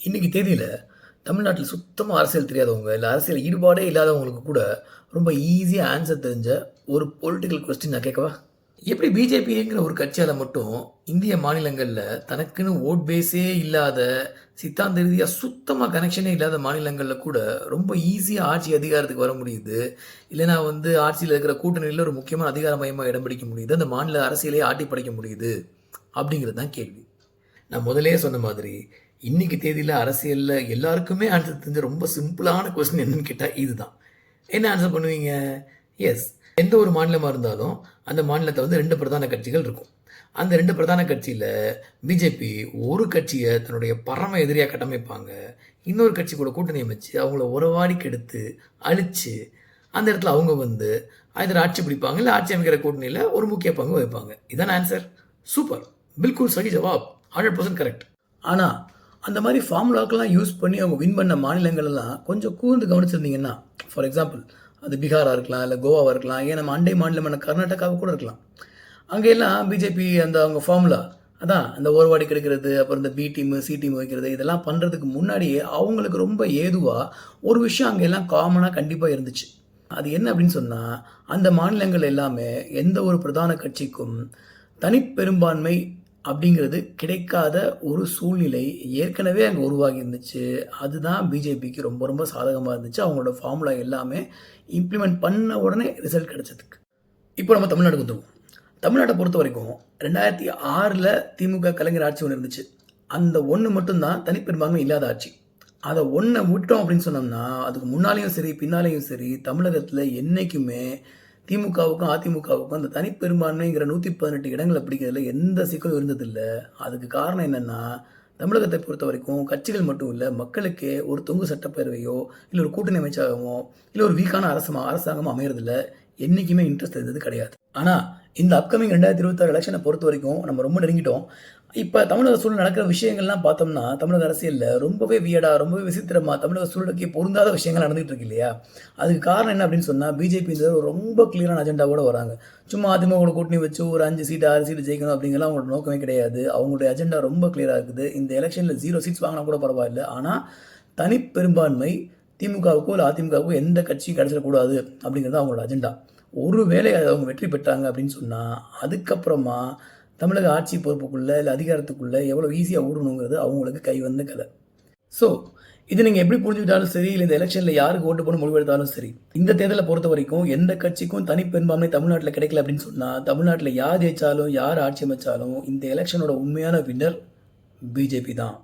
இன்றைக்கி தேதியில் தமிழ்நாட்டில் சுத்தமாக அரசியல் தெரியாதவங்க இல்லை அரசியல் ஈடுபாடே இல்லாதவங்களுக்கு கூட ரொம்ப ஈஸியாக ஆன்சர் தெரிஞ்ச ஒரு பொலிட்டிக்கல் கொஸ்டின் நான் கேட்கவா? எப்படி பிஜேபிங்கிற ஒரு கட்சியால் மட்டும் இந்திய மாநிலங்களில் தனக்குன்னு ஓட் பேஸே இல்லாத சித்தாந்த ரீதியாக சுத்தமாக கனெக்ஷனே இல்லாத மாநிலங்களில் கூட ரொம்ப ஈஸியாக ஆட்சி அதிகாரத்துக்கு வர முடியுது. இல்லைனா வந்து ஆட்சியில் இருக்கிற கூட்டணியில் ஒரு முக்கியமான அதிகார மையமாக இடம் பிடிக்க முடியுது. அந்த மாநில அரசியலே ஆட்டி படைக்க முடியுது. அப்படிங்கிறது தான் கேள்வி. நான் முதலே சொன்ன மாதிரி இன்னைக்கு தேதியில் அரசியலில் எல்லாருக்குமே ஆன்சர் தெரிஞ்ச ரொம்ப சிம்பிளான கொஸ்டின் என்னன்னு கேட்டால் இதுதான். என்ன ஆன்சர் பண்ணுவீங்க? எஸ் எந்த ஒரு மாநிலமாக இருந்தாலும் அந்த மாநிலத்தை வந்து ரெண்டு பிரதான கட்சிகள் இருக்கும். அந்த ரெண்டு பிரதான கட்சியில் பிஜேபி ஒரு கட்சியை தன்னுடைய பரம எதிரியாக கட்டமைப்பாங்க. இன்னொரு கட்சி கூட கூட்டணி அமைச்சு அவங்கள உறவாடி கெடுத்து அழிச்சு அந்த இடத்துல அவங்க வந்து அதில் ஆட்சி பிடிப்பாங்க இல்லை ஆட்சி அமைக்கிற கூட்டணியில் ஒரு முக்கிய பங்கு வைப்பாங்க இதான் ஆன்சர் சூப்பர் பில்குல் சரி ஜவாப். ஹண்ட்ரட் பர்சன்ட் கரெக்ட் ஆனால் அந்த மாதிரி ஃபார்முலாக்கெல்லாம் யூஸ் பண்ணி அவங்க வின் பண்ண மாநிலங்கள்லாம் கொஞ்சம் கூர்ந்து கவனிச்சிருந்தீங்கன்னா ஃபார் எக்ஸாம்பிள் அது பீகாராக இருக்கலாம் இல்லை கோவாவாக இருக்கலாம் ஏன் நம்ம அண்டை மாநிலமான கர்நாடகாவை கூட இருக்கலாம். அங்கெல்லாம் பிஜேபி அந்த அவங்க ஃபார்முலா அதான் அந்த ஓர்வாடி கிடைக்கிறது அப்புறம் இந்த பி டீமு சி டீம் வைக்கிறது இதெல்லாம் பண்ணுறதுக்கு முன்னாடியே அவங்களுக்கு ரொம்ப ஏதுவாக ஒரு விஷயம் அங்கே எல்லாம் காமனாக கண்டிப்பாக இருந்துச்சு. அது என்ன அப்படின்னு சொன்னால் அந்த மாநிலங்கள் எல்லாமே எந்த ஒரு பிரதான கட்சிக்கும் தனிப்பெரும்பான்மை அப்படிங்கிறது கிடைக்காத ஒரு சூழ்நிலை. ஏற்கனவே அங்கே உருவாகி இருந்துச்சு அதுதான் பிஜேபிக்கு ரொம்ப ரொம்ப சாதகமாக இருந்துச்சு. அவங்களோட ஃபார்முலா எல்லாமே இம்ப்ளிமெண்ட் பண்ண உடனே ரிசல்ட் கிடைச்சதுக்கு. இப்போ நம்ம தமிழ்நாடு வந்துடுவோம் தமிழ்நாட்டை பொறுத்த வரைக்கும் ரெண்டாயிரத்தி ஆறில் திமுக கலைஞர் ஆட்சி ஒன்று இருந்துச்சு. அந்த ஒன்று மட்டும்தான் தனிப்பெரும்பான்மை இல்லாத ஆட்சி. அதை ஒன்றை விட்டோம் அப்படின்னு சொன்னோம்னா அதுக்கு முன்னாலேயும் சரி பின்னாலேயும் சரி தமிழகத்தில் என்றைக்குமே திமுகவுக்கும் அதிமுகவுக்கும் அந்த தனிப்பெரும்பான்மைங்கிற நூற்றி பதினெட்டு இடங்களை பிடிக்கிறதுல எந்த சிக்கலும் இருந்ததில்லை. அதுக்கு காரணம் என்னென்னா தமிழகத்தை பொறுத்த வரைக்கும் கட்சிகள் மட்டும் இல்லை மக்களுக்கே ஒரு தொங்கு சட்டப்பேரவையோ இல்லை ஒரு கூட்டணி அமைச்சகமோ இல்லை ஒரு வீக்கான அரசமாக அரசாங்கமோ அமையறதில்ல. என்றைக்குமே இன்ட்ரெஸ்ட் இருந்தது கிடையாது. ஆனால் இந்த அப்கமிங் ரெண்டாயிரத்தி இருபத்தாறு எலெக்ஷனை பொறுத்த வரைக்கும் நம்ம ரொம்ப நெருங்கிட்டோம். இப்போ தமிழக சூழல் நடக்கிற விஷயங்கள்லாம் பார்த்தோம்னா தமிழக அரசியலில் ரொம்பவே வியடா ரொம்பவே விசித்திரமாக தமிழக சூழலுக்கு பொருந்தாத விஷயங்கள் நடந்துகிட்டு இருக்கு இல்லையா? அதுக்கு காரணம் என்ன அப்படின்னு சொன்னால் பிஜேபி ஒரு ரொம்ப கிளியரான அஜெண்டாவோட வராங்க. சும்மா அதிமுக கூட்டணி வச்சு ஒரு அஞ்சு சீட்டு ஆறு சீட்டு ஜெயிக்கணும் அப்படிங்கலாம் அவங்களோட நோக்கமே கிடையாது. அவங்களுடைய அஜெண்டா ரொம்ப கிளியராக இருக்குது. இந்த எலெக்ஷனில் ஜீரோ சீட்ஸ் வாங்கினா கூட பரவாயில்ல. ஆனால் தனிப்பெரும்பான்மை திமுகவுக்கோ இல்லை அதிமுகவுக்கோ எந்த கட்சியும் கிடைச்சிடக்கூடாது அப்படிங்கிறது அவங்களோட அஜெண்டா ஒருவேளை அதை அவங்க வெற்றி பெற்றாங்க அப்படின்னு சொன்னால் அதுக்கப்புறமா தமிழக ஆட்சி பொறுப்புக்குள்ளே இல்லை அதிகாரத்துக்குள்ளே எவ்வளோ ஈஸியாக ஊடணுங்கிறது அவங்களுக்கு கை வந்த கதை. ஸோ இது நீங்கள் எப்படி புரிஞ்சுக்கிட்டாலும் சரி இல்லை இந்த எலெக்ஷனில் யாருக்கு ஓட்டு போட முடிவெடுத்தாலும் சரி இந்த தேர்தலை பொறுத்த வரைக்கும் எந்த கட்சிக்கும் தனிப்பெரும்பான்மை தமிழ்நாட்டில் கிடைக்கல அப்படின்னு சொன்னால் தமிழ்நாட்டில் யார் ஜெயித்தாலும் யார் ஆட்சி அமைச்சாலும் இந்த எலெக்ஷனோட உண்மையான வின்னர் பிஜேபி தான்.